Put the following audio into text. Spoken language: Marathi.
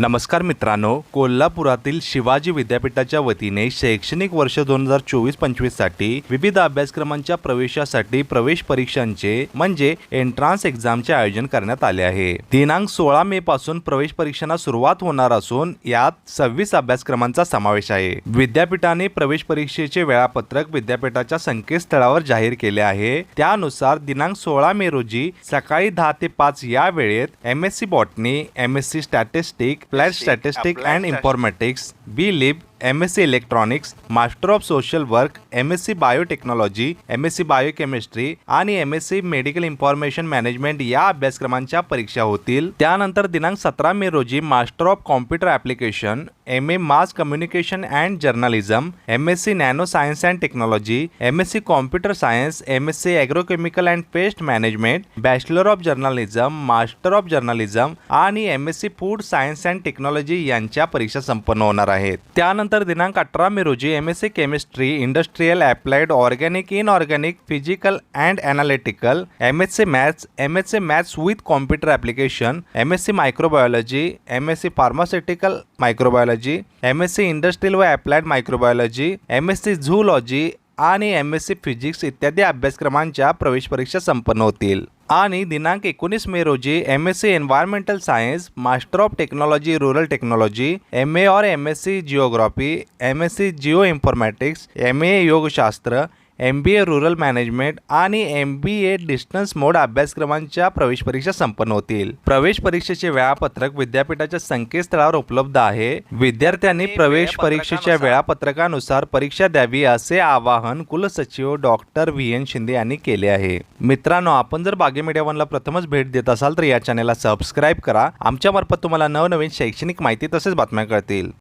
नमस्कार मित्रांनो कोल्हापुरातील शिवाजी विद्यापीठाच्या वतीने शैक्षणिक वर्ष दोन हजार चोवीस पंचवीससाठी विविध अभ्यासक्रमांच्या प्रवेशासाठी प्रवेश परीक्षांचे म्हणजे एंट्रान्स एक्झामचे आयोजन करण्यात आले आहे. दिनांक सोळा मे पासून प्रवेश परीक्षांना सुरुवात होणार असून यात सव्वीस अभ्यासक्रमांचा समावेश आहे. विद्यापीठाने प्रवेश परीक्षेचे वेळापत्रक विद्यापीठाच्या संकेतस्थळावर जाहीर केले आहे. त्यानुसार दिनांक सोळा मे रोजी सकाळी दहा ते पाच या वेळेत M S C botany M S C statistic plat statistic and informatics B lib M S C electronics master of social work M S C biotechnology M S C biochemistry आणि M S C medical information management या अभ्यासक्रमांच्या परीक्षा होतील. त्यानंतर दिनांक सतरा मे रोजी master of computer application M A mass communication and journalism M S C nano science and technology M S C computer science M S C agrochemical and pest management bachelor of journalism master of journalism आणि M S C food science and technology यांच्या परीक्षा संपन्न होणार आहेत. त्यानंतर दिनांक अठरा मे रोजी M S C chemistry industrial applied organic inorganic physical and analytical M S C maths M S C maths with computer application M S C microbiology M S C pharmaceutical microbiology M S C industrial व applied microbiology M S C zoology आणि एम एस सी फिजिक्स इत्यादी अभ्यासक्रमांच्या प्रवेश परीक्षा संपन्न होतील. आणि दिनांक एकोणीस मे रोजी M S C environmental science master of technology rural technology M A और M S C geography M S C geo informatics M A Yogashastra M B A rural management आणि M B A distance mode अभ्यासक्रमांच्या प्रवेश परीक्षा संपन्न होतील. प्रवेश परीक्षेचे वेळापत्रक विद्यापीठाच्या संकेतस्थळावर उपलब्ध आहे. विद्यार्थ्यांनी प्रवेश परीक्षेच्या वेळापत्रकानुसार परीक्षा द्यावी असे आवाहन कुलसचिव डॉक्टर व्ही एन शिंदे यांनी केले आहे. मित्रांनो आपण जर बागे मीडिया वनला प्रथमच भेट देत असाल तर या चॅनेलला सबस्क्राईब करा. आमच्या मार्फत तुम्हाला नवनवीन शैक्षणिक माहिती तसेच बातम्या कळतील.